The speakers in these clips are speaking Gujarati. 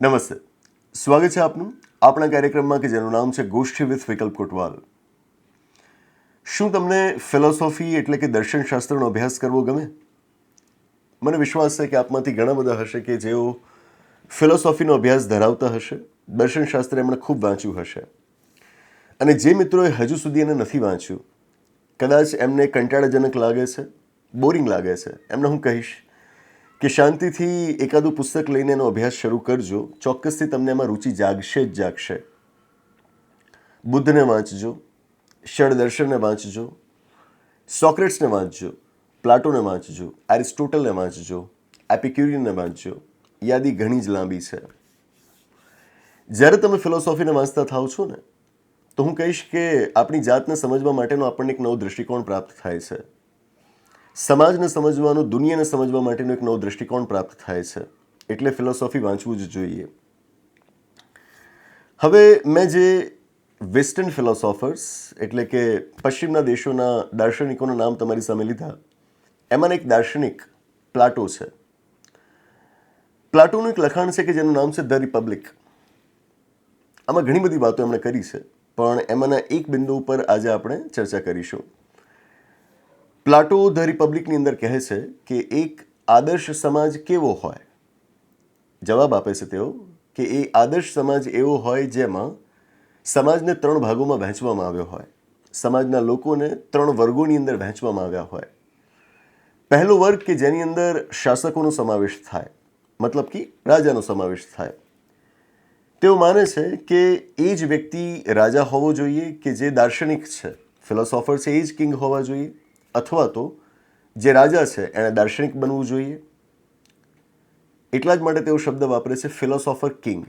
નમસ્તે. સ્વાગત છે આપનું આપણા કાર્યક્રમમાં કે જેનું નામ છે ગોષ્ઠી વિથ વિકલ્પ કોટવાલ. શું તમને ફિલોસોફી એટલે કે દર્શનશાસ્ત્રનો અભ્યાસ કરવો ગમે? મને વિશ્વાસ છે કે આપમાંથી ઘણા બધા હશે કે જેઓ ફિલોસોફીનો અભ્યાસ ધરાવતા હશે દર્શનશાસ્ત્ર એમણે ખૂબ વાંચ્યું હશે. અને જે મિત્રોએ હજુ સુધી એને નથી વાંચ્યું, કદાચ એમને કંટાળાજનક લાગે છે બોરિંગ લાગે છે, એમને હું કહીશ કે શાંતિથી એકાદું પુસ્તક લઈને એનો અભ્યાસ શરૂ કરજો. ચોક્કસથી તમને એમાં રુચિ જાગશે જ જાગશે. બુદ્ધને વાંચજો ષડદર્શનને વાંચજો, સોક્રેટ્સને વાંચજો, પ્લાટોને વાંચજો, એરિસ્ટોટલને વાંચજો, એપિક્યુરિયનને વાંચજો. યાદી ઘણી જ લાંબી છે. જ્યારે તમે ફિલોસોફીને વાંચતા થાવ છો ને, તો હું કહીશ કે આપણી જાતને સમજવા માટેનો આપણને એક નવો દૃષ્ટિકોણ પ્રાપ્ત થાય છે. સમાજને સમજવાનો, દુનિયાને સમજવા માટેનો એક નવો દૃષ્ટિકોણ પ્રાપ્ત થાય છે. એટલે ફિલોસોફી વાંચવું જ જોઈએ. હવે મેં જે વેસ્ટર્ન ફિલોસોફર્સ એટલે કે પશ્ચિમના દેશોના દાર્શનિકોના નામ તમારી સામે લીધા, એમાંના એક દાર્શનિક પ્લાટો છે. પ્લાટોનું એક લખાણ છે કે જેનું નામ છે ધ રિપબ્લિક. આમાં ઘણી બધી વાતો એમણે કરી છે, પણ એમાંના એક બિંદુ ઉપર આજે આપણે ચર્ચા કરીશું. પ્લાટો ધ રિપબ્લિકની અંદર કહે છે કે એક આદર્શ સમાજ કેવો હોય? જવાબ આપે છે તેઓ કે એ આદર્શ સમાજ એવો હોય જેમાં સમાજને ત્રણ ભાગોમાં વહેંચવામાં આવ્યો હોય. સમાજના લોકોને ત્રણ વર્ગોની અંદર વહેંચવામાં આવ્યા હોય. પહેલો વર્ગ કે જેની અંદર શાસકોનો સમાવેશ થાય, મતલબ કે રાજાનો સમાવેશ થાય. તેઓ માને છે કે એ જ વ્યક્તિ રાજા હોવો જોઈએ કે જે દાર્શનિક છે, ફિલોસોફર છે, એ જ કિંગ હોવા જોઈએ. અથવા તો જે રાજા છે એણે દાર્શનિક બનવું જોઈએ. એટલા જ માટે તેઓ શબ્દ વાપરે છે ફિલોસોફર કિંગ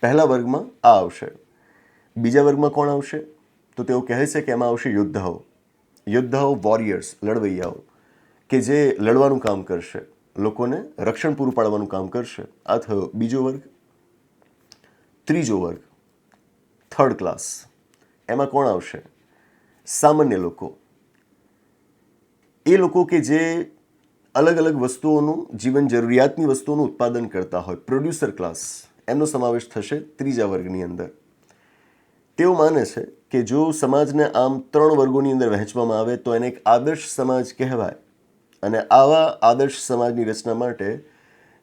પહેલા વર્ગમાં આ આવશે. બીજા વર્ગમાં કોણ આવશે? તો તેઓ કહે છે કે એમાં આવશે યોદ્ધાઓ. યોદ્ધાઓ વોરિયર્સ લડવૈયાઓ, કે જે લડવાનું કામ કરશે. લોકોને રક્ષણ પૂરું પાડવાનું કામ કરશે. આ થયો બીજો વર્ગ. ત્રીજો વર્ગ. થર્ડ ક્લાસ એમાં કોણ આવશે? સામાન્ય લોકો. એ લોકો કે જે અલગ અલગ વસ્તુઓનું જીવન જરૂરિયાતની વસ્તુઓનું ઉત્પાદન કરતા હોય પ્રોડ્યુસર ક્લાસ એમનો સમાવેશ થશે ત્રીજા વર્ગની અંદર. તેઓ માને છે કે જો સમાજને આમ ત્રણ વર્ગોની અંદર વહેંચવામાં આવે, તો એને એક આદર્શ સમાજ કહેવાય. અને આવા આદર્શ સમાજની રચના માટે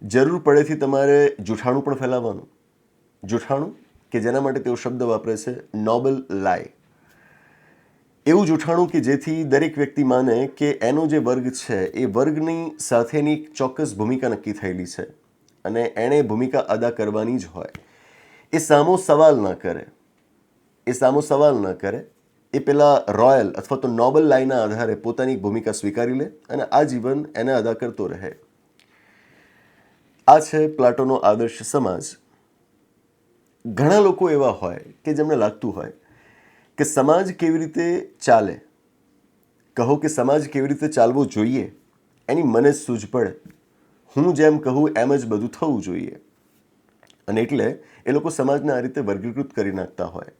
જરૂર પડેથી તમારે જૂઠાણું પણ ફેલાવવાનું. જૂઠાણું કે જેના માટે તેઓ શબ્દ વાપરે છે, નોબલ લાય. એવું જૂઠાણું કે જેથી દરેક વ્યક્તિ માને કે એનો જે વર્ગ છે, એ વર્ગની સાથેની ચોક્કસ ભૂમિકા નક્કી થયેલી છે અને એણે ભૂમિકા અદા કરવાની જ હોય. એ સામો સવાલ ન કરે. એ સામો સવાલ ન કરે. એ પેલા રોયલ અથવા તો નોબલ લાઈનના આધારે પોતાની ભૂમિકા સ્વીકારી લે અને આ જીવન એને અદા કરતો રહે. આ છે પ્લાટોનો આદર્શ સમાજ. ઘણા લોકો એવા હોય કે જેમને લાગતું હોય કે સમાજ કેવી રીતે ચાલે? કહો કે સમાજ કેવી રીતે ચાલવો જોઈએ? એની મને જ સૂઝ પડે. હું જેમ કહું એમ જ બધું થવું જોઈએ. અને એટલે એ લોકો સમાજને આ રીતે વર્ગીકૃત કરી નાખતા હોય.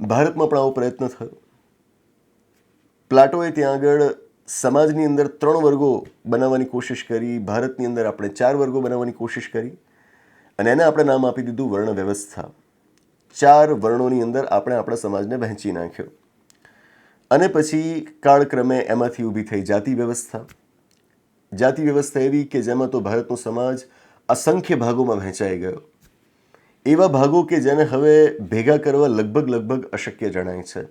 ભારતમાં પણ આવો પ્રયત્ન થયો. પ્લાટોએ ત્યાં આગળ સમાજની અંદર ત્રણ વર્ગો બનાવવાની કોશિશ કરી, ભારતની અંદર આપણે ચાર વર્ગો બનાવવાની કોશિશ કરી, અને એને આપણે નામ આપી દીધું વર્ણ વ્યવસ્થા. ચાર વર્ણોની અંદર આપણે આપણા સમાજને વહેંચી નાખ્યો. અને પછી કાળક્રમે એમાંથી ઊભી થઈ જાતિ વ્યવસ્થા. જાતિ વ્યવસ્થા એવી કે જેમાં તો ભારતનો સમાજ અસંખ્ય ભાગોમાં વહેંચાઈ ગયો. એવા ભાગો કે જેને હવે ભેગા કરવા લગભગ લગભગ અશક્ય જણાય છે.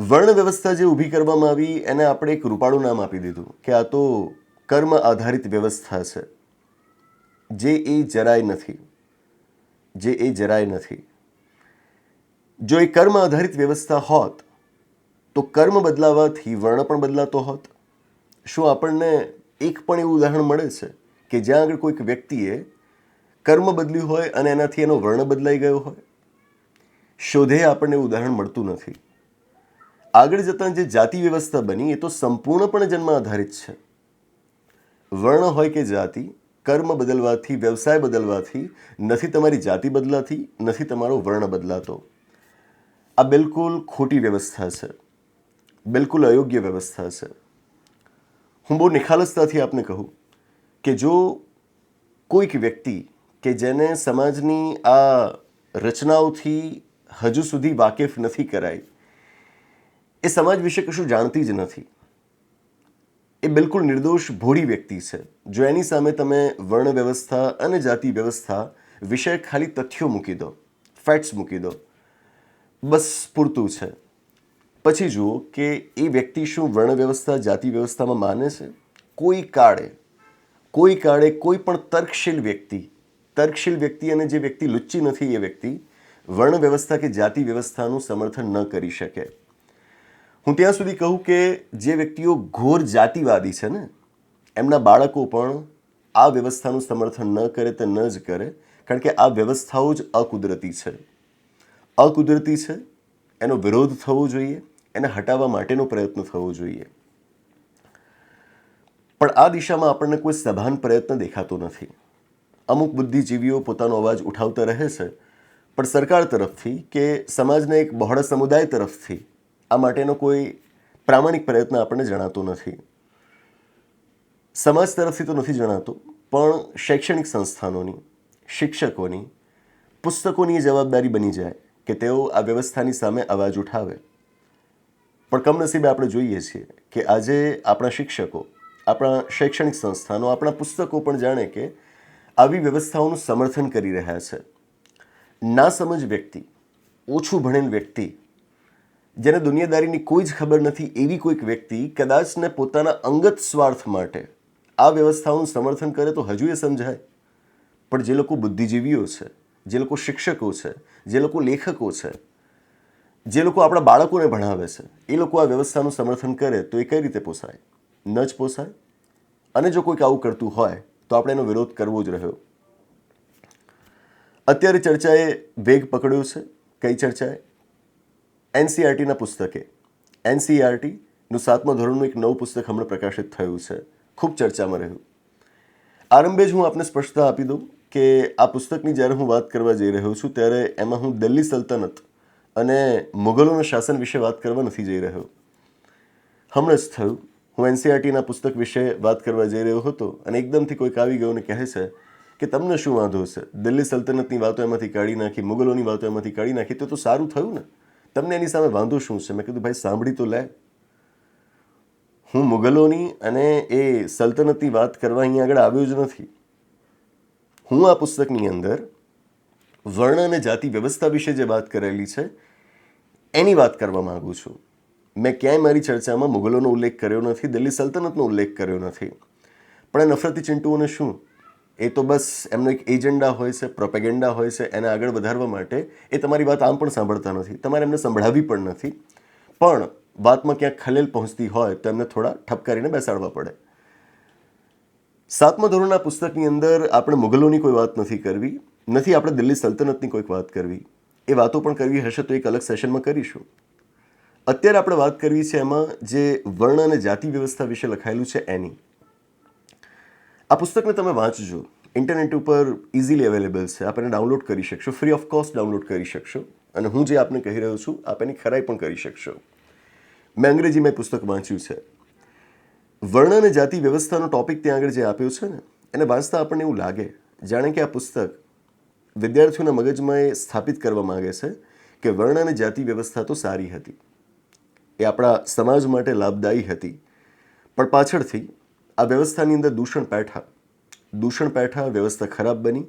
વર્ણ વ્યવસ્થા જે ઊભી કરવામાં આવી એને આપણે એક રૂપાળું નામ આપી દીધું કે આ તો કર્મ આધારિત વ્યવસ્થા છે. જે એ જરાય નથી. જે એ જરાય નથી. જો એ કર્મ આધારિત વ્યવસ્થા હોત, તો કર્મ બદલાવાથી વર્ણ પણ બદલાતો હોત. શું આપણને એક પણ એવું ઉદાહરણ મળે છે કે જ્યાં આગળ કોઈક વ્યક્તિએ કર્મ બદલ્યું હોય અને એનાથી એનો વર્ણ બદલાઈ ગયો હોય? શોધે આપણને ઉદાહરણ મળતું નથી. આગળ જતાં જે જાતિ વ્યવસ્થા બની, એ તો સંપૂર્ણપણે જન્મ આધારિત છે. વર્ણ હોય કે જાતિ કર્મ બદલવાથી, વ્યવસાય બદલવાથી, નથી તમારી જાતિ બદલાતી, નથી તમારો વર્ણ બદલાતો. આ બિલકુલ ખોટી વ્યવસ્થા છે. બિલકુલ અયોગ્ય વ્યવસ્થા છે. હું બહુ નિખાલસતાથી આપને કહું કે જો કોઈક વ્યક્તિ કે જેને સમાજની આ રચનાઓથી હજુ સુધી વાકેફ નથી કરાઈ, એ સમાજ વિશે કશું જાણતી જ નથી. એ બિલકુલ નિર્દોષ ભોળી વ્યક્તિ છે. જો એની સામે તમે વર્ણ વ્યવસ્થા અને જાતિ વ્યવસ્થા વિષય ખાલી તથ્યો મૂકી દો ફેક્ટ્સ મૂકી દો, બસ પૂરતું છે. પછી જુઓ કે એ વ્યક્તિ શું વર્ણ વ્યવસ્થા, જાતિ વ્યવસ્થામાં માને છે? કોઈ કાળે કોઈ કાળે કોઈ પણ તર્કશીલ વ્યક્તિ તર્કશીલ વ્યક્તિ અને જે વ્યક્તિ લુચ્ચી નથી એ વ્યક્તિ, વર્ણ વ્યવસ્થા કે જાતિ વ્યવસ્થાનું સમર્થન ન કરી શકે. હું ત્યાં સુધી કહું કે જે વ્યક્તિઓ ઘોર જાતિવાદી છે ને, એમના બાળકો પણ આ વ્યવસ્થાનું સમર્થન ન કરે તે ન જ કરે, કારણ કે આ વ્યવસ્થાઓ જ અકુદરતી છે. અકુદરતી છે, એનો વિરોધ થવો જોઈએ, એને હટાવવા માટેનો પ્રયત્ન થવો જોઈએ. પણ આ દિશામાં આપણને કોઈ સભાન પ્રયત્ન દેખાતો નથી. અમુક બુદ્ધિજીવીઓ પોતાનો અવાજ ઉઠાવતા રહે છે, પણ સરકાર તરફથી કે સમાજના એક બહોળા સમુદાય તરફથી આ માટેનો કોઈ પ્રામાણિક પ્રયત્ન આપણને જણાતો નથી. સમાજ તરફથી તો નથી જણાતો, પણ શૈક્ષણિક સંસ્થાનોની, શિક્ષકોની, પુસ્તકોની એ જવાબદારી બની જાય કે તેઓ આ વ્યવસ્થાની સામે અવાજ ઉઠાવે. પણ કમનસીબે આપણે જોઈએ છીએ કે આજે આપણા શિક્ષકો, આપણા શૈક્ષણિક સંસ્થાનો, આપણા પુસ્તકો પણ જાણે કે આવી વ્યવસ્થાઓનું સમર્થન કરી રહ્યા છે. ના સમજ વ્યક્તિ, ઓછું ભણેલ વ્યક્તિ જેને દુનિયાદારીની કોઈ જ ખબર નથી એવી કોઈક વ્યક્તિ કદાચ ને પોતાના અંગત સ્વાર્થ માટે આ વ્યવસ્થાઓનું સમર્થન કરે તો હજુ એ સમજાય. પણ જે લોકો બુદ્ધિજીવીઓ છે, જે લોકો શિક્ષકો છે, જે લોકો લેખકો છે, જે લોકો આપણા બાળકોને ભણાવે છે, એ લોકો આ વ્યવસ્થાનું સમર્થન કરે તો એ કઈ રીતે પોસાય? ન જ પોસાય? અને જો કોઈક આવું કરતું હોય તો આપણે એનો વિરોધ કરવો જ રહ્યો. અત્યારે ચર્ચાએ વેગ પકડ્યો છે, કઈ ચર્ચાએ? એનસીઆરટીના પુસ્તકે. એનસીઆરટીનું સાતમા ધોરણનું એક નવું પુસ્તક હમણાં પ્રકાશિત થયું છે. ખૂબ ચર્ચામાં રહ્યું. આરંભે જ હું આપને સ્પષ્ટતા આપી દઉં કે આ પુસ્તકની જ્યારે હું વાત કરવા જઈ રહ્યો છું, ત્યારે એમાં હું દિલ્હી સલ્તનત અને મુગલોના શાસન વિશે વાત કરવા નથી જઈ રહ્યો. હમણાં જ થયું. હું એનસીઆરટીના પુસ્તક વિશે વાત કરવા જઈ રહ્યો હતો અને એકદમથી કોઈક આવી ગયો અને કહે છે કે તમને શું વાંધો છે દિલ્હી સલ્તનતની વાતો એમાંથી કાઢી નાખી મુગલોની વાતો એમાંથી કાઢી નાખી, તો તો સારું થયું ને? તમને એની સામે વાંધો શું છે? મેં કીધું, ભાઈ, સાંભળી તો લે. હું મુગલોની અને એ સલ્તનતની વાત કરવા અહીંયા આગળ આવ્યો જ નથી. હું આ પુસ્તકની અંદર વર્ણ અને જાતિ વ્યવસ્થા વિશે જે વાત કરેલી છે, એની વાત કરવા માગું છું. મેં ક્યાંય મારી ચર્ચામાં મુગલોનો ઉલ્લેખ કર્યો નથી, દિલ્હી સલ્તનતનો ઉલ્લેખ કર્યો નથી. પણ આ નફરતી ચિંટુઓને શું? એ તો બસ એમનો એક એજન્ડા હોય છે, પ્રોપેગેન્ડા હોય છે, એને આગળ વધારવા માટે એ તમારી વાત આમ પણ સાંભળતા નથી. તમારે એમને સંભળાવી પણ નથી. પણ વાતમાં ક્યાંક ખલેલ પહોંચતી હોય તો એમને થોડા ઠપકારીને બેસાડવા પડે. સાતમા ધોરણના પુસ્તકની અંદર આપણે મુગલોની કોઈ વાત નથી કરવી, નથી આપણે દિલ્હી સલ્તનતની કોઈક વાત કરવી. એ વાતો પણ કરવી હશે તો એક અલગ સેશનમાં કરીશું. અત્યારે આપણે વાત કરવી છે એમાં જે વર્ણ અને જાતિ વ્યવસ્થા વિશે લખાયેલું છે એની. આ પુસ્તકને તમે વાંચજો. ઇન્ટરનેટ ઉપર ઇઝીલી અવેલેબલ છે. આપ ડાઉનલોડ કરી શકશો. ફ્રી ઓફ કોસ્ટ ડાઉનલોડ કરી શકશો. અને હું જે આપને કહી રહ્યો છું, આપ એની ખરાઈ પણ કરી શકશો. મેં અંગ્રેજીમાં મેં પુસ્તક વાંચ્યું છે. વર્ણ અને જાતિ વ્યવસ્થાનો ટોપિક ત્યાં આગળ જે આપ્યો છે ને, એને વાંચતા આપણને એવું લાગે, જાણે કે આ પુસ્તક વિદ્યાર્થીઓના મગજમાં એ સ્થાપિત કરવા માગે છે કે વર્ણ અને જાતિ વ્યવસ્થા તો સારી હતી. એ આપણા સમાજ માટે લાભદાયી હતી. પણ પાછળથી આ વ્યવસ્થાની અંદર દૂષણ પેઠા. દૂષણ પેઠા વ્યવસ્થા ખરાબ બની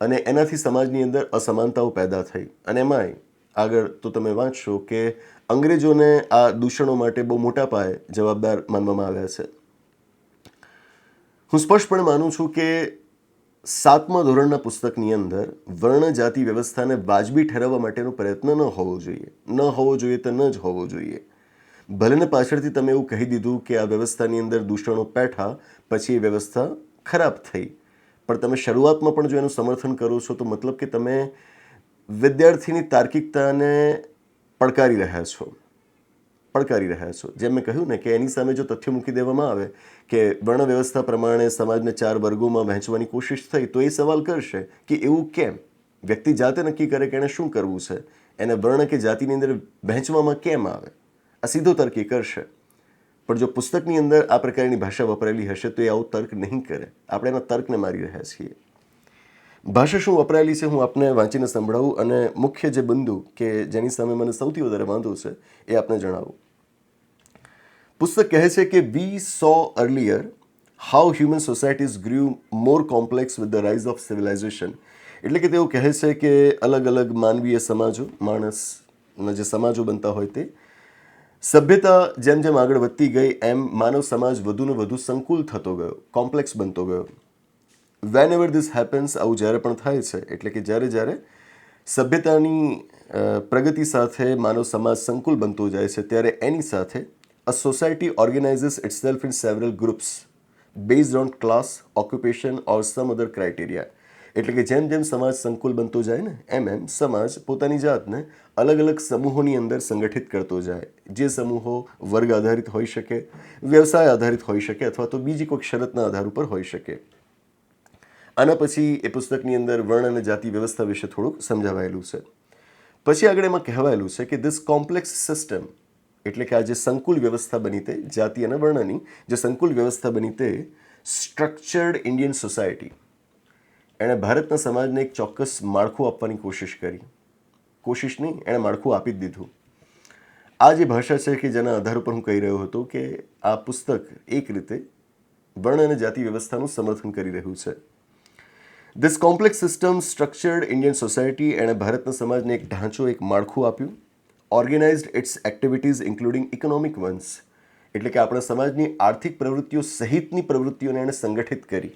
અને એનાથી સમાજની અંદર અસમાનતાઓ પેદા થઈ. અને એમાંય આગળ તો તમે વાંચશો કે અંગ્રેજોને આ દૂષણો માટે બહુ મોટા પાયે જવાબદાર માનવામાં આવ્યા છે. હું સ્પષ્ટપણે માનું છું કે સાતમા ધોરણના પુસ્તકની અંદર વર્ણ જાતિ વ્યવસ્થાને વાજબી ઠેરવવા માટેનો પ્રયત્ન ન હોવો જોઈએ. ન હોવો જોઈએ તો ન જ હોવો જોઈએ. ભલે ને પાછળથી તમે એવું કહી દીધું કે આ વ્યવસ્થાની અંદર દૂષણો પેઠા, પછી એ વ્યવસ્થા ખરાબ થઈ. પણ તમે શરૂઆતમાં પણ જો એનું સમર્થન કરો છો, તો મતલબ કે તમે વિદ્યાર્થીની તાર્કિકતાને પડકારી રહ્યા છો. પડકારી રહ્યા છો. જેમ મેં કહ્યું ને કે એની સામે જો તથ્ય મૂકી દેવામાં આવે કે વર્ણ વ્યવસ્થા પ્રમાણે સમાજને ચાર વર્ગોમાં વહેંચવાની કોશિશ થઈ, તો એ સવાલ કરશે કે એવું કેમ? વ્યક્તિ જાતે નક્કી કરે કે એણે શું કરવું છે? એને વર્ણ કે જાતિની અંદર વહેંચવામાં કેમ આવે? આ સીધો તર્ક એ કરશે. પણ જો પુસ્તકની અંદર આ પ્રકારની ભાષા વપરાયેલી હશે, તો એ આવું તર્ક નહીં કરે. આપણે એના તર્કને મારી રહ્યા છીએ. ભાષા શું વપરાયેલી છે, હું આપને વાંચીને સંભળાવું અને મુખ્ય જે બિંદુ કે જેની સામે મને સૌથી વધારે વાંધો છે, એ આપને જણાવું. પુસ્તક કહે છે કે we saw earlier how human societies grew more complex with the rise of civilization એટલે કે તેઓ કહે છે કે અલગ અલગ માનવીય સમાજો માણસના જે સમાજો બનતા હોય તે સભ્યતા જેમ જેમ આગળ વધતી ગઈ, એમ માનવ સમાજ વધુને વધુ સંકુલ થતો ગયો, કોમ્પ્લેક્સ બનતો ગયો. વેન એવર ધીસ હેપન્સ આવું જ્યારે પણ થાય છે, એટલે કે જ્યારે જ્યારે સભ્યતાની પ્રગતિ સાથે માનવ સમાજ સંકુલ બનતો જાય છે, ત્યારે એની સાથે a society organises itself in several groups based on class occupation or some other criteria એટલે કે જેમ જેમ સમાજ સંકુલ બનતો જાય ને, એમ એમ સમાજ પોતાની જાતને અલગ અલગ સમૂહોની અંદર સંગઠિત કરતો જાય. જે સમૂહો વર્ગ આધારિત હોઈ શકે, વ્યવસાય આધારિત હોઈ શકે અથવા તો બીજી કોઈક શરતના આધાર ઉપર હોઈ શકે. આના પછી એ પુસ્તકની અંદર વર્ણ અને જાતિ વ્યવસ્થા વિશે થોડુંક સમજાવાયેલું છે. પછી આગળ એમાં કહેવાયેલું છે કે ધીસ કોમ્પ્લેક્સ સિસ્ટમ એટલે કે આ જે સંકુલ વ્યવસ્થા બની તે જાતિ અને વર્ણની, જે સંકુલ વ્યવસ્થા બની તે સ્ટ્રક્ચર્ડ ઇન્ડિયન સોસાયટી એણે ભારતના સમાજને એક ચોક્કસ માળખું આપવાની કોશિશ કરી. કોશિશ નહીં, એણે માળખું આપી જ દીધું. આ જે ભાષા છે કે જેના આધાર ઉપર હું કહી રહ્યો હતો કે આ પુસ્તક એક રીતે વર્ણ અને જાતિ વ્યવસ્થાનું સમર્થન કરી રહ્યું છે. This complex system structured Indian society એણે ભારતના સમાજને એક ઢાંચો, એક માળખું આપ્યું. Organised its activities including economic ones એટલે કે આપણા સમાજની આર્થિક પ્રવૃત્તિઓ સહિતની પ્રવૃત્તિઓને એણે સંગઠિત કરી.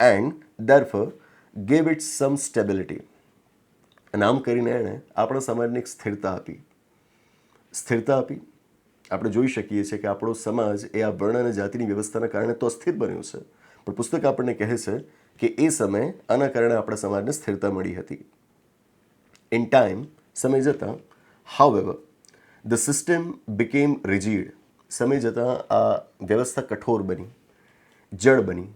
And therefore gave it some stability અને આમ કરીને એણે આપણા સમાજને એક સ્થિરતા આપી. સ્થિરતા આપી. આપણે જોઈ શકીએ છીએ કે આપણો સમાજ એ આ વર્ણ અને જાતિની વ્યવસ્થાના કારણે તો અસ્થિર બન્યો છે. પણ પુસ્તક આપણને કહે છે કે એ સમયે આના કારણે આપણા સમાજને સ્થિરતા મળી હતી. ઇન ટાઈમ સમય જતાં however the system became rigid સમય જતાં આ વ્યવસ્થા કઠોર બની, જડ બની.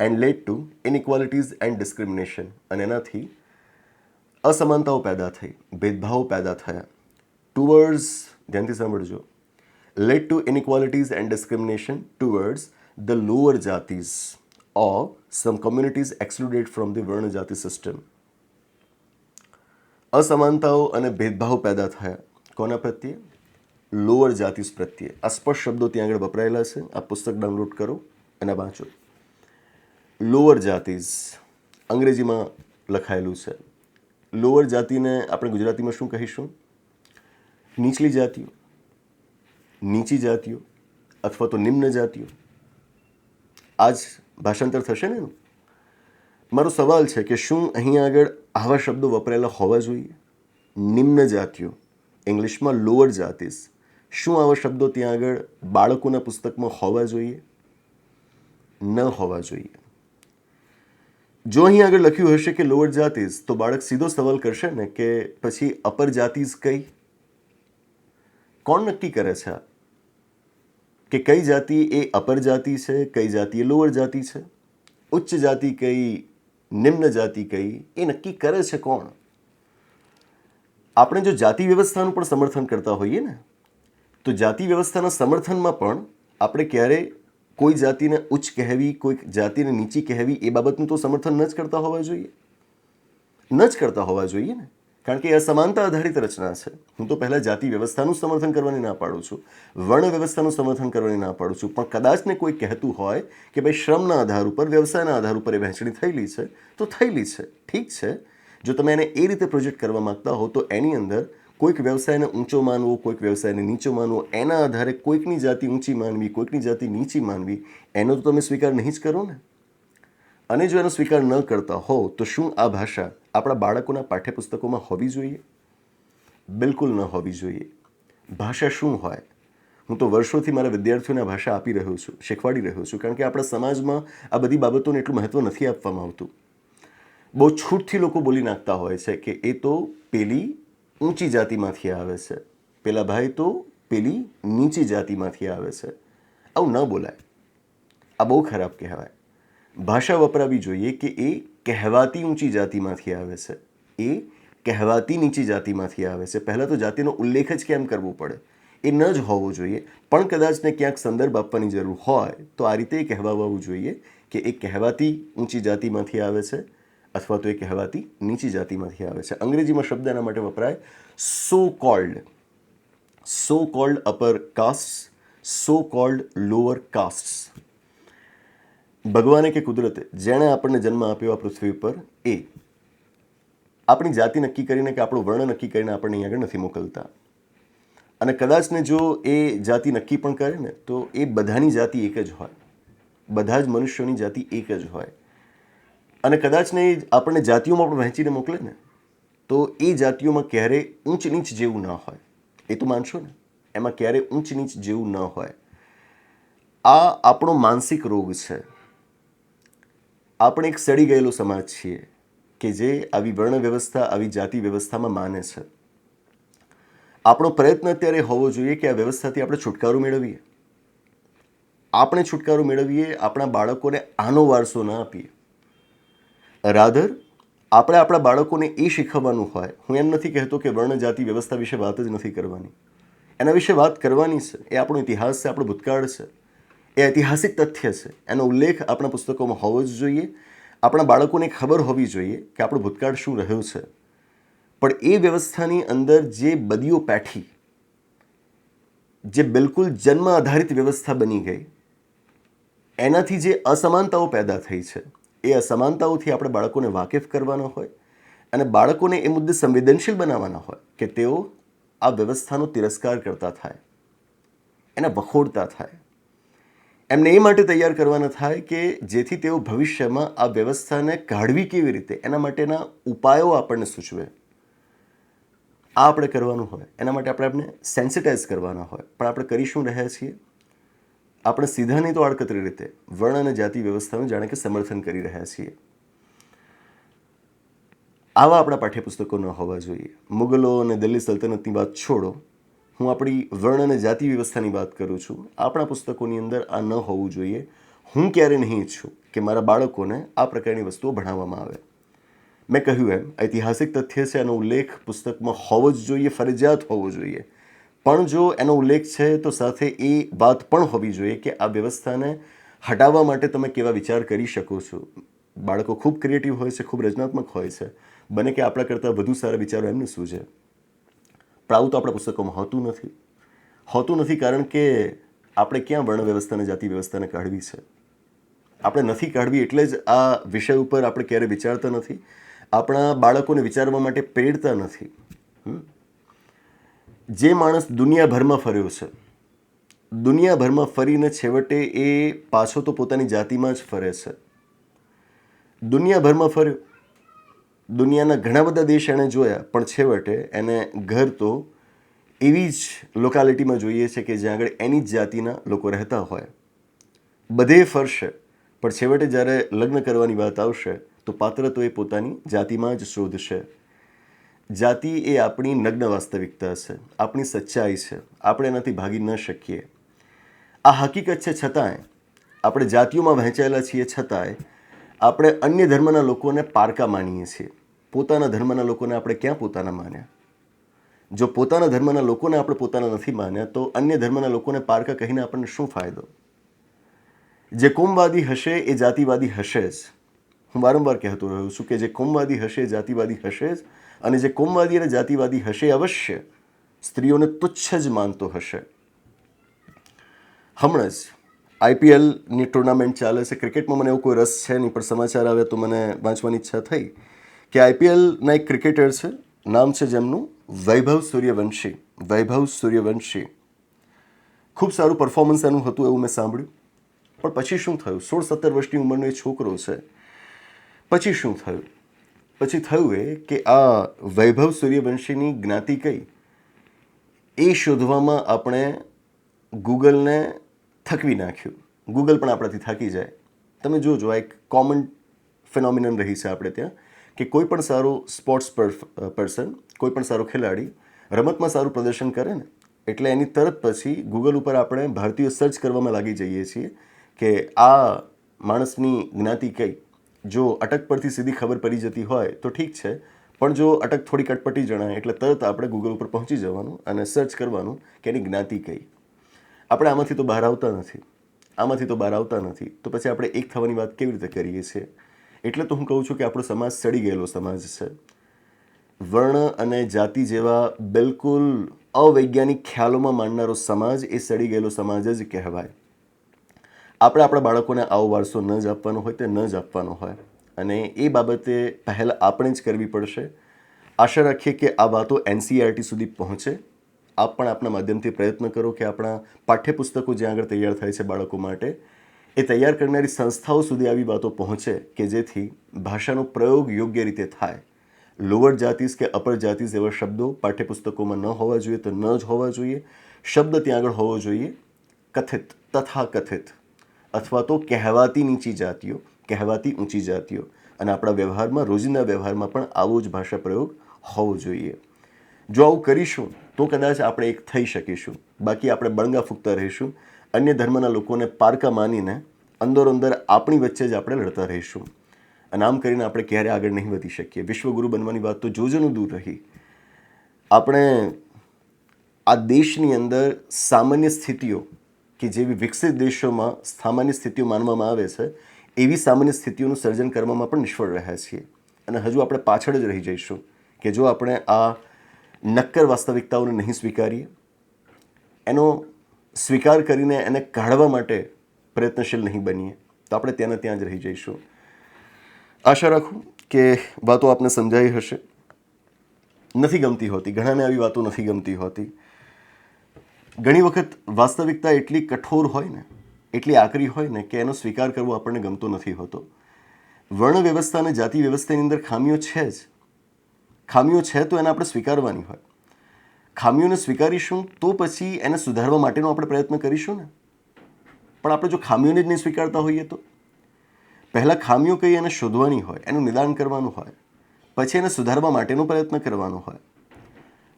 And led to inequalities and discrimination અને એનાથી અસમાનતાઓ પેદા થઈ, ભેદભાવો પેદા થયા. ટુવર્ડ્સ ધ્યાનથી સાંભળજો. Led to inequalities and discrimination towards the lower જાતિઝ or some communities excluded from the varna jati system અસમાનતાઓ અને ભેદભાવ પેદા થયા. કોના પ્રત્યે? લોઅર જાતિસ પ્રત્યે. આ સ્પષ્ટ શબ્દો ત્યાં આગળ વપરાયેલા છે. આ પુસ્તક ડાઉનલોડ કરો અને વાંચો. લોઅર જાતિઝ અંગ્રેજીમાં લખાયેલું છે. લોઅર જાતિને આપણે ગુજરાતીમાં શું કહીશું? નીચલી જાતિઓ, નીચી જાતિઓ અથવા તો નિમ્ન જાતિઓ. આ જ ભાષાંતર થશે ને એનું? મારો સવાલ છે કે શું અહીં આગળ આવા શબ્દો વપરાયેલા હોવા જોઈએ? નિમ્ન જાતિઓ, ઇંગ્લિશમાં લોઅર જાતિસ, શું આવા શબ્દો ત્યાં આગળ બાળકોના પુસ્તકમાં હોવા જોઈએ? ન હોવા જોઈએ. જો અહીં આગળ લખ્યું હશે કે લોઅર જાતિઝ તો બાળક સીધો સવાલ કરશે ને કે પછી અપર જાતિઝ કઈ? કોણ નક્કી કરે છે? કે કઈ જાતિ એ અપર જાતિ છે, કઈ જાતિ એ લોઅર જાતિ છે? ઉચ્ચ જાતિ કઈ, નિમ્ન જાતિ કઈ, એ નક્કી કરે છે કોણ? આપણે જો જાતિ વ્યવસ્થાનું પણ સમર્થન કરતા હોઈએ ને, તો જાતિ વ્યવસ્થાના સમર્થનમાં પણ આપણે ક્યારે કોઈ જાતિને ઉચ્ચ કહેવી, કોઈક જાતિને નીચી કહેવી, એ બાબતનું તો સમર્થન ન જ કરતા હોવા જોઈએ. ન જ કરતા હોવા જોઈએ ને. કારણ કે એ અસમાનતા આધારિત રચના છે. હું તો પહેલાં જાતિ વ્યવસ્થાનું સમર્થન કરવાની ના પાડું છું. વર્ણ વ્યવસ્થાનું સમર્થન કરવાની ના પાડું છું. પણ કદાચને કોઈ કહેતું હોય કે ભાઈ શ્રમના આધાર ઉપર, વ્યવસાયના આધાર ઉપર એ વહેંચણી થયેલી છે, તો થયેલી છે. ઠીક છે. જો તમે એને એ રીતે પ્રોજેક્ટ કરવા માગતા હો, તો એની અંદર કોઈક વ્યવસાયને ઊંચો માનવો, કોઈક વ્યવસાયને નીચો માનવો, એના આધારે કોઈકની જાતિ ઊંચી માનવી, કોઈકની જાતિ નીચી માનવી, એનો તો તમે સ્વીકાર નહીં જ કરો ને. અને જો એનો સ્વીકાર ન કરતા હો, તો શું આ ભાષા આપણા બાળકોના પાઠ્યપુસ્તકોમાં હોવી જોઈએ? બિલકુલ ન હોવી જોઈએ. ભાષા શું હોય? હું તો વર્ષોથી મારા વિદ્યાર્થીઓને ભાષા આપી રહ્યો છું, શીખવાડી રહ્યો છું, કારણ કે આપણા સમાજમાં આ બધી બાબતોને એટલું મહત્ત્વ નથી આપવામાં આવતું. બહુ છૂટથી લોકો બોલી નાખતા હોય છે કે એ તો પેલી ઊંચી જાતિમાંથી આવે છે. પેલા ભાઈ તો પેલી નીચી જાતિમાંથી આવે છે. આવું ન બોલાય. આ બહુ ખરાબ કહેવાય. ભાષા વપરાવી જોઈએ કે એ કહેવાતી ઊંચી જાતિમાંથી આવે છે. એ કહેવાતી નીચી જાતિમાંથી આવે છે. પહેલાં તો જાતિનો ઉલ્લેખ જ કેમ કરવો પડે? એ ન જ હોવો જોઈએ. પણ કદાચ ને ક્યાંક સંદર્ભ આપવાની જરૂર હોય તો આ રીતે એ કહેવાવું જોઈએ કે એ કહેવાતી ઊંચી જાતિમાંથી આવે છે. અથવા તો એ કહેવાતી નીચી જાતિમાંથી આવે છે. અંગ્રેજીમાં શબ્દ એના માટે વપરાય so called so called upper caste so called lower caste ભગવાને કે કુદરતે, જેણે આપણને જન્મ આપ્યો આ પૃથ્વી ઉપર, એ. આપણી જાતિ નક્કી કરીને કે આપણું વર્ણ નક્કી કરીને આપણને અહીં આગળ નથી મોકલતા. અને કદાચ ને જો એ જાતિ નક્કી પણ કરે ને, તો એ બધાની જાતિ એક જ હોય. બધા જ મનુષ્યોની જાતિ એક જ હોય. અને કદાચ ને આપણને જાતિઓમાં પણ વહેંચીને મોકલે ને, તો એ જાતિઓમાં ક્યારેય ઊંચ નીચ જેવું ન હોય. એ તો માનશો ને? એમાં ક્યારેય ઊંચ નીચ જેવું ન હોય. આ આપણો માનસિક રોગ છે. આપણે એક સડી ગયેલો સમાજ છીએ કે જે આવી વર્ણ વ્યવસ્થા આવી જાતિ વ્યવસ્થામાં માને છે. આપણો પ્રયત્ન અત્યારે હોવો જોઈએ કે આ વ્યવસ્થાથી આપણે છુટકારો મેળવીએ. આપણે છુટકારો મેળવીએ, આપણા બાળકોને આનો વારસો ન આપીએ. રાધર, આપણે આપણા બાળકોને એ શીખવવાનું હોય. હું એમ નથી કહેતો કે વર્ણ જાતિ વ્યવસ્થા વિશે વાત જ નથી કરવાની. એના વિશે વાત કરવાની છે. એ આપણો ઇતિહાસ છે, આપણો ભૂતકાળ છે. એ ઐતિહાસિક તથ્ય છે. એનો ઉલ્લેખ આપણા પુસ્તકોમાં હોવો જ જોઈએ. આપણા બાળકોને ખબર હોવી જોઈએ કે આપણો ભૂતકાળ શું રહ્યો છે. પણ એ વ્યવસ્થાની અંદર જે બદીઓ પેઠી, જે બિલકુલ જન્મ આધારિત વ્યવસ્થા બની ગઈ, એનાથી જે અસમાનતાઓ પેદા થઈ છે એ અસમાનતાઓથી આપણે બાળકોને વાકેફ કરવાના હોય અને બાળકોને એ મુદ્દે સંવેદનશીલ બનાવવાના હોય કે તેઓ આ વ્યવસ્થાનો તિરસ્કાર કરતા થાય, એને વખોડતા થાય. એમને એ માટે તૈયાર કરવાના થાય કે જેથી તેઓ ભવિષ્યમાં આ વ્યવસ્થાને કાઢવી કેવી રીતે, એના માટેના ઉપાયો આપણને સૂચવે. આ આપણે કરવાનું હોય, એના માટે આપણે આપણે સેન્સિટાઇઝ કરવાના હોય, પણ આપણે કરી શું રહ્યા છીએ. આપણે સીધા નહીં તો આડકતરી રીતે વર્ણ અને જાતિ વ્યવસ્થાનું જાણે કે સમર્થન કરી રહ્યા છીએ. આવા આપણા પાઠ્યપુસ્તકો ન હોવા જોઈએ. મુગલો અને દિલ્હી સલ્તનતની વાત છોડો. હું આપણી વર્ણ અને જાતિ વ્યવસ્થાની વાત કરું છું. આપણા પુસ્તકોની અંદર આ ન હોવું જોઈએ. હું ક્યારે નહીં ઈચ્છું કે મારા બાળકોને આ પ્રકારની વસ્તુઓ ભણાવવામાં આવે. મેં કહ્યું એમ, ઐતિહાસિક તથ્ય છે, આનો ઉલ્લેખ પુસ્તકમાં હોવો જ જોઈએ, ફરજિયાત હોવો જોઈએ. પણ જો એનો ઉલ્લેખ છે, તો સાથે એ વાત પણ હોવી જોઈએ કે આ વ્યવસ્થાને હટાવવા માટે તમે કેવા વિચાર કરી શકો છો. બાળકો ખૂબ ક્રિએટિવ હોય છે, ખૂબ રચનાત્મક હોય છે. બને કે આપણા કરતાં વધુ સારા વિચારો એમને શું છે? પ્રાઉ તો આપણા પુસ્તકોમાં હોતું નથી. હોતું નથી કારણ કે આપણે ક્યાં વર્ણ વ્યવસ્થાને, જાતિ વ્યવસ્થાને કાઢવી છે? આપણે નથી કાઢવી એટલે જ આ વિષય ઉપર આપણે ક્યારેય વિચારતા નથી. આપણા બાળકોને વિચારવા માટે પ્રેરતા નથી? જે માણસ દુનિયાભરમાં ફર્યો છે, દુનિયાભરમાં ફરીને છેવટે એ પાછો તો પોતાની જાતિમાં જ ફરે છે. દુનિયાભરમાં ફર્યો. દુનિયાના ઘણા બધા દેશ એણે જોયા, પણ છેવટે એને ઘર તો એવી જ લોકાલિટીમાં જોઈએ છે કે જ્યાં આગળ એની જ જાતિના લોકો રહેતા હોય. બધે ફરશે, પણ છેવટે જ્યારે લગ્ન કરવાની વાત આવશે, તો પાત્ર તો એ પોતાની જાતિમાં જ શોધશે. જાતિ એ આપણી નગ્ન વાસ્તવિકતા છે, આપણી સચ્ચાઈ છે, આપણે એનાથી ભાગી ન શકીએ. આ હકીકત છે છતાંય, આપણે જાતિઓમાં વહેંચાયેલા છીએ છતાંય, આપણે અન્ય ધર્મના લોકોને પારકા માનીએ છીએ. પોતાના ધર્મના લોકોને આપણે ક્યાં પોતાના માન્યા? જો પોતાના ધર્મના લોકોને આપણે પોતાના નથી માન્યા, તો અન્ય ધર્મના લોકોને પારકા કહીને આપણને શું ફાયદો? જે કોમવાદી હશે એ જાતિવાદી હશે જ. હું વારંવાર કહેતો રહ્યો છું કે જે કોમવાદી હશે એ જાતિવાદી હશે જ અને જે કોમવાદી અને જાતિવાદી હશે અવશ્ય, સ્ત્રીઓને તુચ્છ જ માનતો હશે. હમણાં જ આઈપીએલની ટુર્નામેન્ટ ચાલે છે. ક્રિકેટમાં મને એવો કોઈ રસ છે નહીં, પણ સમાચાર આવ્યા તો મને વાંચવાની ઈચ્છા થઈ કે આઈપીએલના એક ક્રિકેટર છે, નામ છે જેમનું વૈભવ સૂર્યવંશી. વૈભવ સૂર્યવંશી. ખૂબ સારું પરફોર્મન્સ એનું હતું એવું મેં સાંભળ્યું. પણ પછી શું થયું? સોળ સત્તર વર્ષની ઉંમરનો એ છોકરો છે. પછી શું થયું? પછી થયું એ કે આ વૈભવ સૂર્યવંશીની જ્ઞાતિ કઈ? એ શોધવામાં આપણે ગૂગલને થકવી નાખ્યું. ગૂગલ પણ આપણાથી થાકી જાય. તમે જોજો, આ એક કોમન ફિનોમિનન રહી છે આપણે ત્યાં, કે કોઈ પણ સારો સ્પોર્ટ્સ પર્સન કોઈ પણ સારો ખેલાડી રમતમાં સારું પ્રદર્શન કરે ને, એટલે એની તરત પછી ગૂગલ ઉપર આપણે ભારતીય સર્ચ કરવામાં લાગી જઈએ છીએ કે આ માણસની જ્ઞાતિ કઈ? જો અટક પરથી સીધી ખબર પડી જતી હોય તો ઠીક છે, પણ જો અટક થોડી કટપટી જણાય એટલે તરત આપણે ગૂગલ ઉપર પહોંચી જવાનું અને સર્ચ કરવાનું કે એની જ્ઞાતિ કઈ. આપણે આમાંથી તો બહાર આવતા નથી. આમાંથી તો બહાર આવતા નથી. તો પછી આપણે એક થવાની વાત કેવી રીતે કરીએ છીએ? એટલે તો હું કહું છું કે આપણો સમાજ સડી ગયેલો સમાજ છે. વર્ણ અને જાતિ જેવા બિલકુલ અવૈજ્ઞાનિક ખ્યાલોમાં માનનારો સમાજ એ સડી ગયેલો સમાજ જ કહેવાય. આપણે આપણા બાળકોને આવો વારસો ન જ આપવાનો હોય તે ન જ આપવાનો હોય. અને એ બાબતે પહેલ આપણે જ કરવી પડશે. આશા રાખીએ કે આ વાતો એનસીઆરટી સુધી પહોંચે. આપ પણ આપણા માધ્યમથી પ્રયત્ન કરો કે આપણા પાઠ્યપુસ્તકો જ્યાં આગળ તૈયાર થાય છે બાળકો માટે, એ તૈયાર કરનારી સંસ્થાઓ સુધી આવી વાતો પહોંચે કે જેથી ભાષાનો પ્રયોગ યોગ્ય રીતે થાય. લોઅર જાતિસ કે અપર જાતિસ એવા શબ્દો પાઠ્યપુસ્તકોમાં ન હોવા જોઈએ તો ન જ હોવા જોઈએ. શબ્દ ત્યાં આગળ હોવો જોઈએ. કથિત તથા કથિત અથવા તો કહેવાતી નીચી જાતિઓ, કહેવાતી ઊંચી જાતિઓ. અને આપણા વ્યવહારમાં, રોજિંદા વ્યવહારમાં પણ આવો જ ભાષા પ્રયોગ હોવો જોઈએ. જો આવું કરીશું, તો કદાચ આપણે એક થઈ શકીશું. બાકી આપણે બળંગા ફૂંકતા રહીશું. અન્ય ધર્મના લોકોને પારકા માનીને અંદરો અંદર આપણી વચ્ચે જ આપણે લડતા રહીશું. અને આમ કરીને આપણે ક્યારે આગળ નહીં વધી શકીએ. વિશ્વગુરુ બનવાની વાત તો જોજનું દૂર રહી. આપણે આ દેશની અંદર સામાન્ય સ્થિતિઓ કે જેવી વિકસિત દેશોમાં સામાન્ય સ્થિતિઓ માનવામાં આવે છે, એવી સામાન્ય સ્થિતિઓનું સર્જન કરવામાં પણ નિષ્ફળ રહ્યા છીએ. અને હજુ આપણે પાછળ જ રહી જઈશું કે જો આપણે આ નક્કર વાસ્તવિકતાઓને નહીં સ્વીકારીએ, એનો સ્વીકાર કરીને એને કાઢવા માટે પ્રયત્નશીલ નહીં બનીએ, તો આપણે ત્યાંને ત્યાં જ રહી જઈશું. આશા રાખું કે વાતો આપને સમજાઈ હશે. નથી ગમતી હોતી, ઘણાને આવી વાતો નથી ગમતી હોતી. ઘણી વખત વાસ્તવિકતા એટલી કઠોર હોય ને, એટલી આકરી હોય ને કે એનો સ્વીકાર કરવો આપણને ગમતો નથી હોતો. વર્ણ વ્યવસ્થા અને જાતિ વ્યવસ્થાની અંદર ખામીઓ છે જ. ખામીઓ છે તો એને આપણે સ્વીકારવાની હોય. ખામીઓને સ્વીકારીશું તો પછી એને સુધારવા માટેનો આપણે પ્રયત્ન કરીશું ને. પણ આપણે જો ખામીઓને જ નહીં સ્વીકારતા હોઈએ તો? પહેલાં ખામીઓ કઈ એને શોધવાની હોય, એનું નિદાન કરવાનું હોય, પછી એને સુધારવા માટેનો પ્રયત્ન કરવાનો હોય.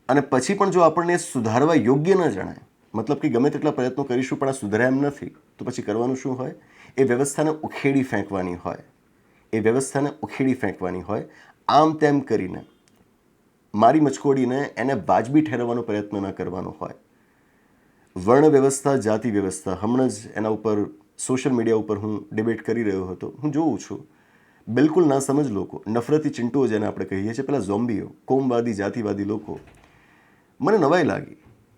અને પછી પણ જો આપણને સુધારવા યોગ્ય ન જણાય, મતલબ કે ગમે તેટલા પ્રયત્નો કરીશું પણ આ સુધરાય એમ નથી, તો પછી કરવાનું શું હોય? એ વ્યવસ્થાને ઉખેડી ફેંકવાની હોય. એ વ્યવસ્થાને ઉખેડી ફેંકવાની હોય. આમ તેમ કરીને મારી મચકોડીને એને વાજબી ઠેરવવાનો પ્રયત્ન ન કરવાનો હોય. વર્ણ વ્યવસ્થા, જાતિ વ્યવસ્થા. હમણાં જ એના ઉપર, સોશિયલ મીડિયા ઉપર હું ડિબેટ કરી રહ્યો હતો. હું જોઉં છું. બિલકુલ ના સમજ લોકો. નફરતી ચિંટુઓ જેને આપણે કહીએ છીએ, પેલા ઝોમ્બીઓ, કોમવાદી, જાતિવાદી લોકો. મને નવાઈ લાગી.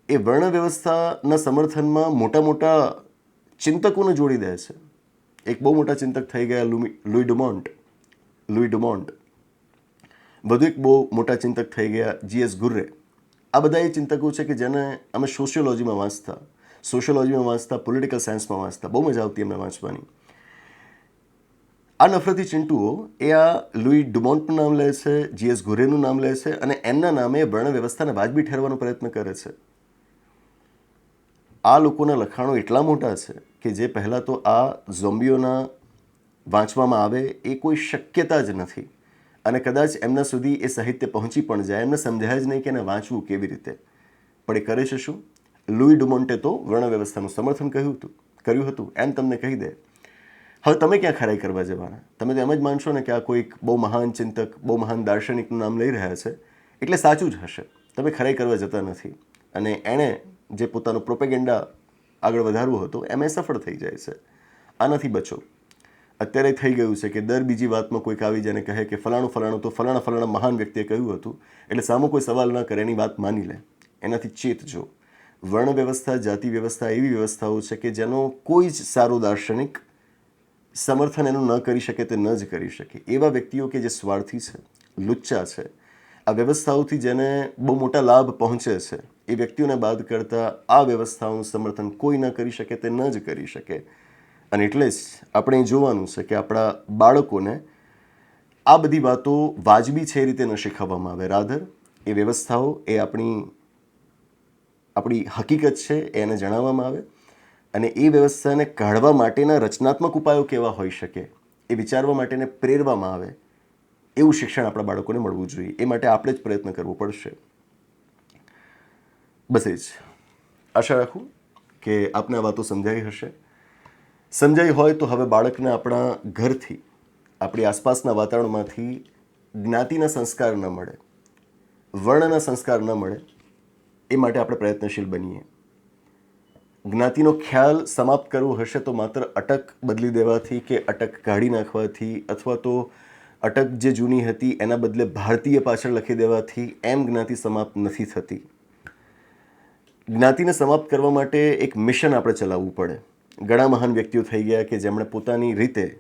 એ વર્ણ વ્યવસ્થાના સમર્થનમાં મોટા મોટા ચિંતકોને જોડી દે છે. એક બહુ મોટા ચિંતક થઈ ગયા લુઈ ડુમોન્ટ લુઈ ડુમોન્ટ. વધુ એક બહુ મોટા ચિંતક થઈ ગયા જીએસ ગુર્રે. આ બધા એ ચિંતકો છે કે જેને અમે સોશિયોલોજીમાં વાંચતા. સોશિયોલોજીમાં વાંચતા, પોલિટિકલ સાયન્સમાં વાંચતા. બહુ મજા આવતી અમને વાંચવાની. આ નફરતી ચિંટુઓ એ આ લુઈ ડુમોન્ટનું નામ લે છે, જીએસ ગુરેનું નામ લે છે અને એમના નામે વર્ણ વ્યવસ્થાને વાજબી ઠેરવાનો પ્રયત્ન કરે છે. આ લોકોના લખાણો એટલા મોટા છે કે જે પહેલાં તો આ ઝોમ્બીઓના વાંચવામાં આવે એ કોઈ શક્યતા જ નથી અને કદાચ એમના સુધી એ સાહિત્ય પહોંચી પણ જાય. એમને સમજાય જ નહીં કે એને વાંચવું કેવી રીતે. પણ એ કરે છે શું? લુઈ ડુમોન્ટે તો વર્ણ વ્યવસ્થાનું સમર્થન કહ્યું હતું, કર્યું હતું. એમ તમને કહી દે. હવે તમે ક્યાં ખરાઈ કરવા જવાના? તમે તો એમ જ માનશો ને કે આ કોઈક બહુ મહાન ચિંતક, બહુ મહાન દાર્શનિકનું નામ લઈ રહ્યા છે. એટલે સાચું જ હશે. તમે ખરાઈ કરવા જતા નથી. અને એણે જે પોતાનો પ્રોપેગેન્ડા આગળ વધારવો હતો, એમ સફળ થઈ જાય છે. આનાથી બચો. અત્યારે થઈ ગયું છે કે દર બીજી વાતમાં કોઈક આવી જાય કહે કે ફલાણું ફલાણું તો ફલાણા ફલાણા મહાન વ્યક્તિએ કહ્યું હતું. એટલે સામો કોઈ સવાલ ન કરે, એની વાત માની લે. એનાથી ચેતજો વર્ણ વ્યવસ્થા, જાતિ વ્યવસ્થા એવી વ્યવસ્થાઓ છે કે જેનો કોઈ જ સારો દાર્શનિક સમર્થન એનું ન કરી શકે તે ન જ કરી શકે. એવા વ્યક્તિઓ કે જે સ્વાર્થી છે, લુચ્ચા છે, આ વ્યવસ્થાઓથી જેને બહુ મોટા લાભ પહોંચે છે, એ વ્યક્તિઓને બાદ કરતાં આ વ્યવસ્થાઓનું સમર્થન કોઈ ન કરી શકે તે ન જ કરી શકે. અને એટલે જ આપણે જોવાનું છે કે આપણા બાળકોને આ બધી વાતો વાજબી છે એ રીતે ન શીખવવામાં આવે. રાધર, એ વ્યવસ્થાઓ એ આપણી આપણી હકીકત છે એને જણાવવામાં આવે. અને એ વ્યવસ્થાને કાઢવા માટેના રચનાત્મક ઉપાયો કેવા હોઈ શકે, એ વિચારવા માટેને પ્રેરવામાં આવે, એવું શિક્ષણ આપણા બાળકોને મળવું જોઈએ. એ માટે આપણે જ પ્રયત્ન કરવો પડશે. બસ એ જ. આશા રાખું કે આપને આ વાતો સમજાઈ હશે. સમજાઈ હોય તો હવે બાળકને આપણા ઘરથી, આપણી આસપાસના વાતાવરણમાંથી જ્ઞાતિના સંસ્કાર ન મળે, વર્ણના સંસ્કાર ન મળે, એ માટે આપણે પ્રયત્નશીલ બનીએ. જ્ઞાતિનો ખ્યાલ સમાપ્ત કરવો હશે તો માત્ર અટક બદલી દેવાથી કે અટક કાઢી નાખવાથી અથવા તો અટક જે જૂની હતી એના બદલે ભારતીય પાછળ લખી દેવાથી એમ જ્ઞાતિ સમાપ્ત નથી થતી. જ્ઞાતિને સમાપ્ત કરવા માટે એક મિશન આપણે ચલાવવું પડે. ઘણા મહાન વ્યક્તિઓ થઈ ગયા કે જેમણે પોતાની રીતે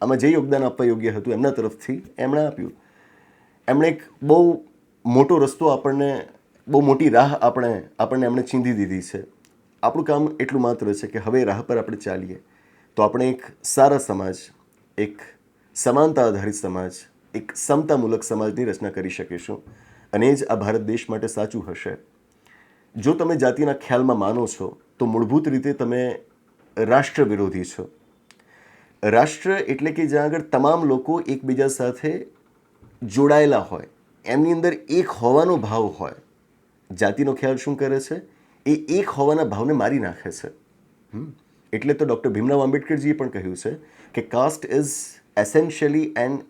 આમાં જે યોગદાન આપવા યોગ્ય હતું એમના તરફથી એમણે આપ્યું. એમણે એક બહુ મોટો રસ્તો આપણને, બહુ મોટી રાહ આપણે, આપણને એમણે ચીંધી દીધી છે. આપણું કામ એટલું માત્ર છે કે હવે રાહ પર આપણે ચાલીએ. તો આપણે એક સારા સમાજ, એક સમાનતા આધારિત સમાજ, એક સમતામૂલક સમાજની રચના કરી શકીશું અને એ જ આ ભારત દેશ માટે સાચું હશે. જો તમે જાતિના ખ્યાલમાં માનો છો, તો મૂળભૂત રીતે તમે રાષ્ટ્ર વિરોધી છો. રાષ્ટ્ર એટલે કે જ્યાં આગળ તમામ લોકો એકબીજા સાથે જોડાયેલા હોય, એમની અંદર એક હોવાનો ભાવ હોય. જાતિનો ખ્યાલ શું કરે છે? એ એક હોવાના ભાવને મારી નાખે છે. એટલે તો ડૉક્ટર ભીમરાવ આંબેડકરજીએ પણ કહ્યું છે કે caste is essentially and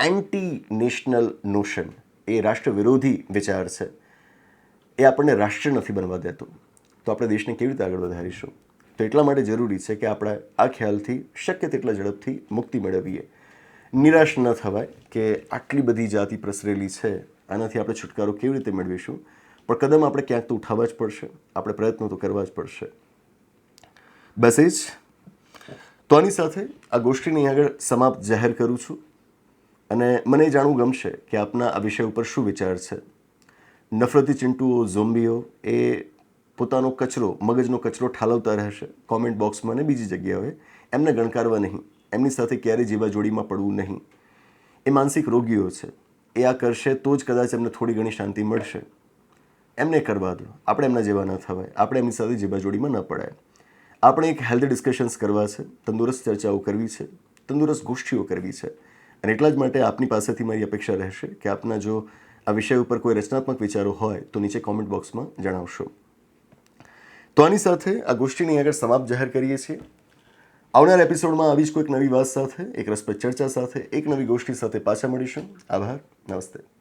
anti national notion એ રાષ્ટ્ર વિરોધી વિચાર છે. એ આપણને રાષ્ટ્ર નથી બનવા દેતું. તો આપણે દેશને કેવી રીતે આગળ વધારીશું? તો એટલા માટે જરૂરી છે કે આપણે આ ખ્યાલથી શક્ય તેટલા ઝડપથી મુક્તિ મેળવીએ. નિરાશ ન થવાય કે આટલી બધી જાતિ પ્રસરેલી છે. આનાથી આપણે છુટકારો કેવી રીતે મેળવીશું? પણ કદમ આપણે ક્યાંક તો ઉઠાવવા જ પડશે. આપણે પ્રયત્નો તો કરવા જ પડશે. બસ એ જ. તો આની સાથે આ ગોષ્ઠીની આગળ સમાપ્ત જાહેર કરું છું. અને મને જાણવું ગમશે કે આપના આ વિષય ઉપર શું વિચાર છે. નફરતી ચિંટુઓ, ઝોમ્બીઓ એ પોતાનો કચરો, મગજનો કચરો ઠાલવતા રહેશે. કોમેન્ટ બોક્સમાં અને બીજી જગ્યાએ એમને ગણકારવા નહીં. એમની સાથે ક્યારેય જીવા જોડીમાં પડવું નહીં. એ માનસિક રોગીઓ છે. એ આ કરશે તો જ કદાચ એમને થોડી ઘણી શાંતિ મળશે. એમને કરવા દો. આપણે એમના જેવા ન થવાય. આપણે એમની સાથે જીવા જોડીમાં ન પડાય. આપણે એક હેલ્ધી ડિસ્કશન્સ કરવા છે. તંદુરસ્ત ચર્ચાઓ કરવી છે. તંદુરસ્ત ગોષ્ઠીઓ કરવી છે. અને એટલા જ માટે આપની પાસેથી મારી અપેક્ષા રહેશે કે આપના જો આ વિષય ઉપર કોઈ રચનાત્મક વિચારો હોય, તો નીચે કોમેન્ટ બોક્સમાં જણાવશો. તો આની સાથે આ ગોષ્ઠીની આગળ સમાપ્ત જાહેર કરીએ છીએ. આવનાર એપિસોડમાં આવી જ કોઈક નવી વાત સાથે, એક રસપ્રદ ચર્ચા સાથે, એક નવી ગોષ્ઠી સાથે પાછા મળીશું. આભાર. નમસ્તે.